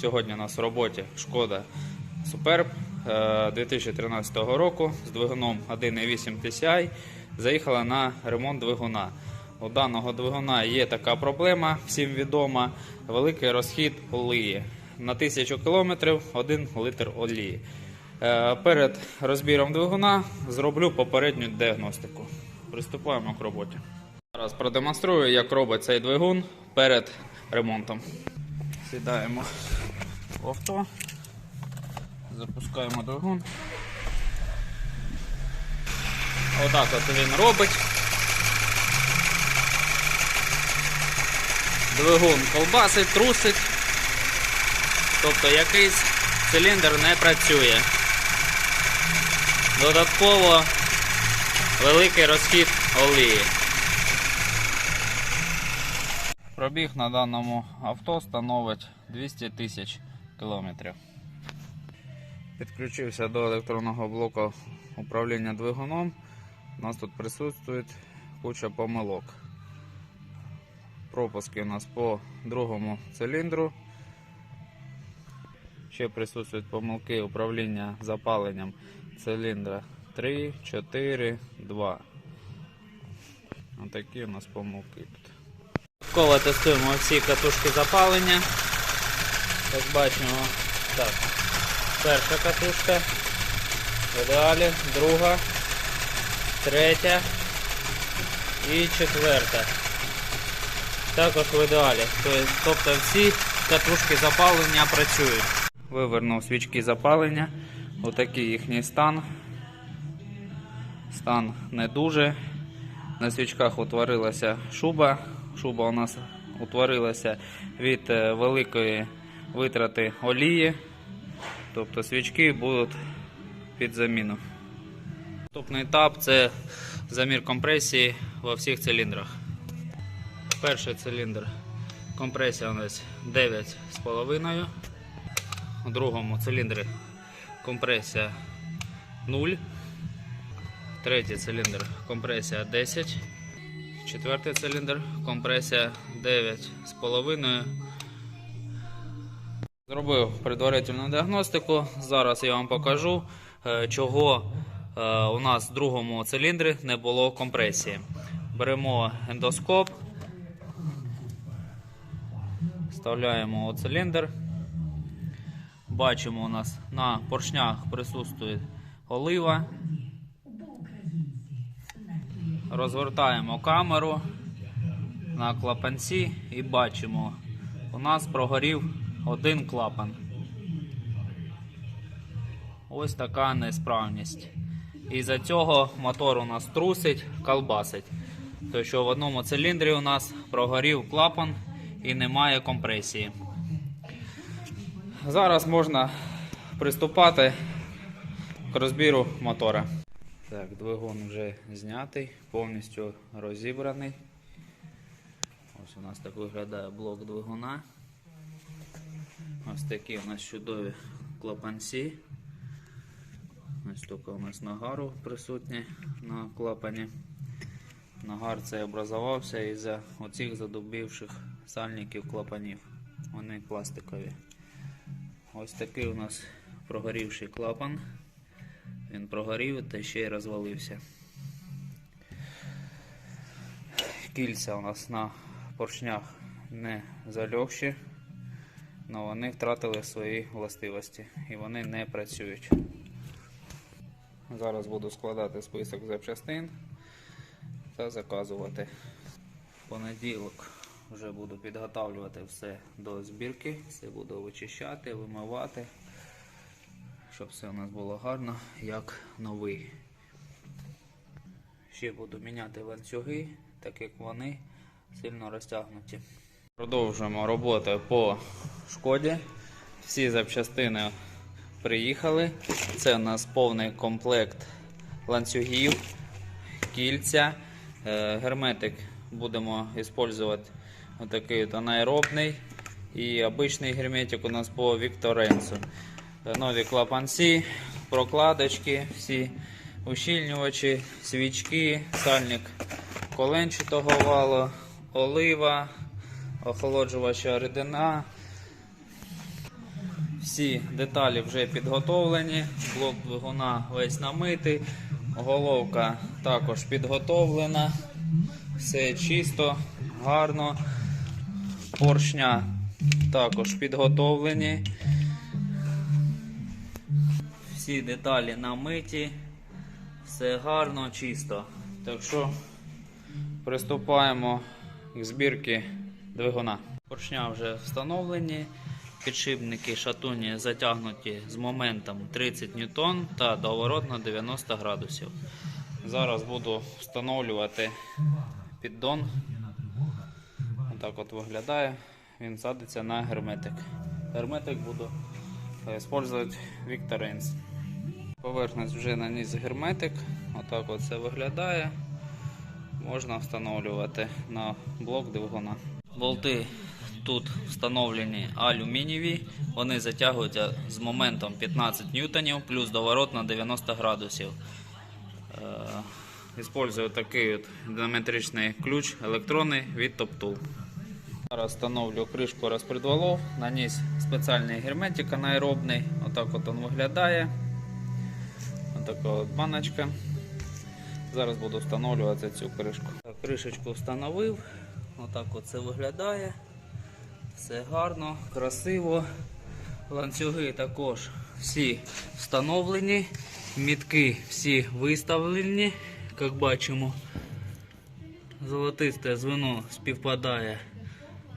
Сьогодні у нас в роботі шкода е, 2013 року з двигуном 1.8 TCI заїхала на ремонт двигуна. У даного двигуна є така проблема, всім відома, великий розхід олії. На 1000 км 1 литр олії. Е, Перед розбіром двигуна зроблю попередню діагностику. Приступаємо к роботі. Зараз продемонструю, як робить цей двигун перед ремонтом. Сідаємо в авто, запускаємо двигун. Отак от він робить. Двигун колбасить, трусить. Тобто якийсь циліндр не працює. Додатково великий розхід олії. Пробіг на даному авто становить 200 тисяч кілометрів. Підключився до електронного блоку управління двигуном. У нас тут присутствує куча помилок. Пропуски у нас по другому циліндру. Ще присутствують помилки управління запаленням циліндра 3, 4, 2. Отакі у нас помилки тут. Додатково тестуємо всі катушки запалення. Як бачимо, так, перша катушка, в ідеалі, друга, третя і четверта. Також в ідеалі. Тобто- Тобто всі катушки запалення працюють. Вивернув свічки запалення. Отакий їхній стан. Стан не дуже. На свічках утворилася шуба. Шуба у нас утворилася від е, великої витрати олії. Тобто свічки будуть під заміну. Наступний етап це замір компресії во всіх циліндрах. Перший циліндр компресія у нас 9,5. У другому циліндрі компресія 0. Третій циліндр компресія 10. Четвертий циліндр компресія 9,5. Зробив предварительну діагностику. Зараз я вам покажу, е, чого е, у нас в другому циліндрі не було компресії. Беремо ендоскоп, вставляємо у циліндр. Бачимо, у нас на поршнях присутствує олива. Розвертаємо камеру на клапанці і бачимо, у нас прогорів один клапан. Ось така несправність. І за цього мотор у нас трусить, колбасить. Тобто, що в одному циліндрі у нас прогорів клапан і немає компресії. Зараз можна приступати к розбіру мотора. Так, двигун вже знятий, повністю розібраний. Ось у нас так виглядає блок двигуна. Ось такі у нас чудові клапанці. Ось тільки у нас нагару присутні на клапані. Нагар цей образувався із-за оцих задубівших сальників клапанів. Вони пластикові. Ось такий у нас прогорівший клапан. Він прогорів та ще й розвалився. Кільця у нас на поршнях не зальохші, але вони втратили свої властивості і вони не працюють. Зараз буду складати список запчастин та заказувати. В понеділок вже буду підготавлювати все до збірки, все буду вичищати, вимивати, щоб все у нас було гарно, як новий. Ще буду міняти ланцюги, так як вони сильно розтягнуті. Продовжуємо роботу по шкоді. Всі запчастини приїхали. Це у нас повний комплект ланцюгів, кільця. Е, Герметик будемо використовувати отакий от анаеробний. І обичний герметик у нас по Вікторенцу. Е, Нові клапанці, прокладочки, всі ущільнювачі, свічки, сальник коленчатого валу, олива, охолоджувача рідина. Всі деталі вже підготовлені, блок двигуна весь намитий, головка також підготовлена, все чисто, гарно. Поршня також підготовлені. Всі деталі намиті, все гарно, чисто. Так що приступаємо к збірці двигуна. Поршня вже встановлені. Підшипники шатуні затягнуті з моментом 30 ньютон та доворот на 90 градусів. Зараз буду встановлювати піддон. Отак от виглядає. Він садиться на герметик. Герметик буду використовувати Victorins. Поверхність вже наніс герметик. Отак от це виглядає. Можна встановлювати на блок двигуна. Болти тут встановлені алюмінієві. Вони затягуються з моментом 15 ньютонів плюс доворот на 90 градусів. Е, Іспользую такий от диаметричний ключ електронний від TopTool. Зараз встановлю кришку розпредвалов, наніс спеціальний герметик анаеробний. Отак от він виглядає. Отака от баночка. Зараз буду встановлювати цю кришку. Кришечку встановив. Отак от це виглядає. Все гарно, красиво. Ланцюги також всі встановлені. Мітки всі виставлені, як бачимо. Золотисте звено співпадає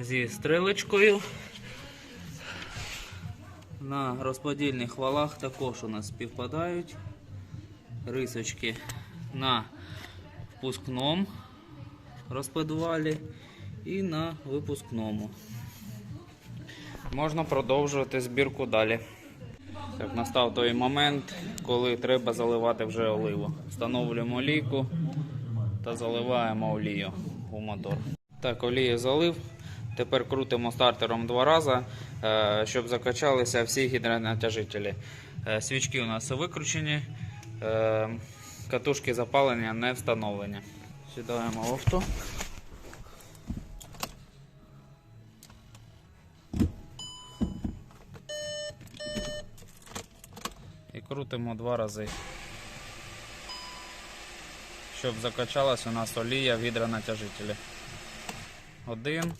зі стрелечкою. На розподільних валах також у нас співпадають рисочки на впускному розподвалі і на випускному. Можна продовжувати збірку далі. Так, настав той момент, коли треба заливати вже оливу. Встановлюємо олійку та заливаємо олію у мотор. Так, олію залив. Тепер крутимо стартером два рази, е, щоб закачалися всі гідронатяжителі. Е, Свічки у нас викручені, е, катушки запалення не встановлені. Сідаємо в авто. Крутимо два рази. Щоб закачалась у нас олія в гідронатяжителі. Один.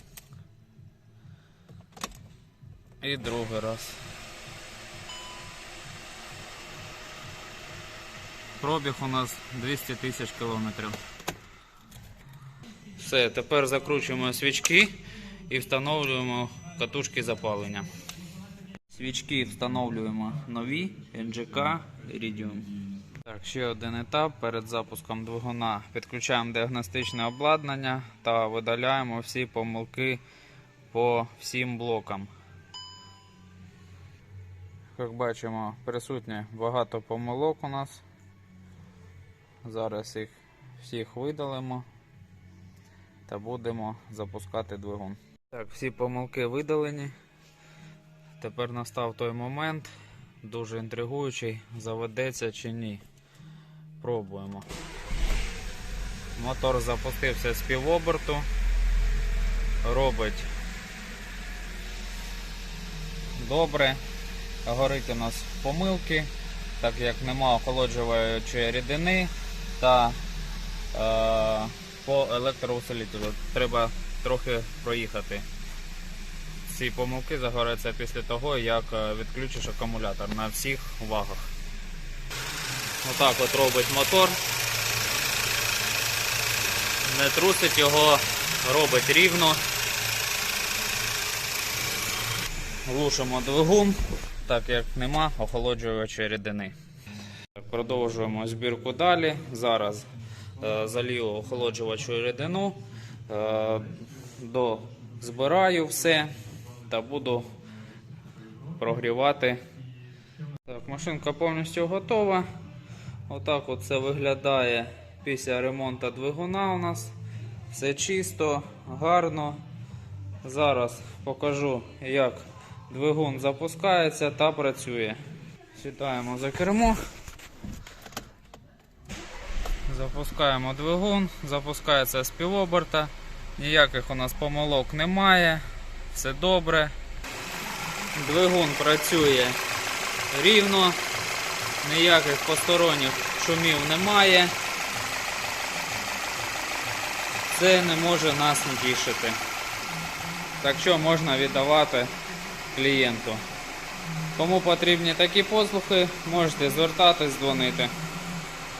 І другий раз. Пробіг у нас 200 тисяч кілометрів. Все, тепер закручуємо свічки і встановлюємо катушки запалення. Свічки встановлюємо нові NGK Iridium. Так, ще один етап перед запуском двигуна. Підключаємо діагностичне обладнання та видаляємо всі помилки по всім блокам. Як бачимо, присутнє багато помилок у нас. Зараз їх всіх видалимо та будемо запускати двигун. Так, всі помилки видалені. Тепер настав той момент, дуже інтригуючий, заведеться чи ні. Пробуємо. Мотор запустився з півоберту. Робить добре. Горить у нас помилки, так як нема охолоджуючої рідини та е, по електроусилителю треба трохи проїхати. Ці помилки загоряться після того, як е, відключиш акумулятор на всіх вагах. Отак от робить мотор. Не трусить його, робить рівно. Глушимо двигун, так як нема охолоджуючої рідини. Продовжуємо збірку далі. Зараз е, залію охолоджувачу рідину, е, до, збираю все та буду прогрівати. Так, машинка повністю готова. Отак от це виглядає після ремонту двигуна у нас. Все чисто, гарно. Зараз покажу, як двигун запускається та працює. Сідаємо за кермо. Запускаємо двигун, запускається з півоберта. Ніяких у нас помилок немає. Все добре. Двигун працює рівно, ніяких посторонніх шумів немає. Це не може нас не тішити. Так що можна віддавати клієнту. Кому потрібні такі послуги, можете звертатись, дзвонити.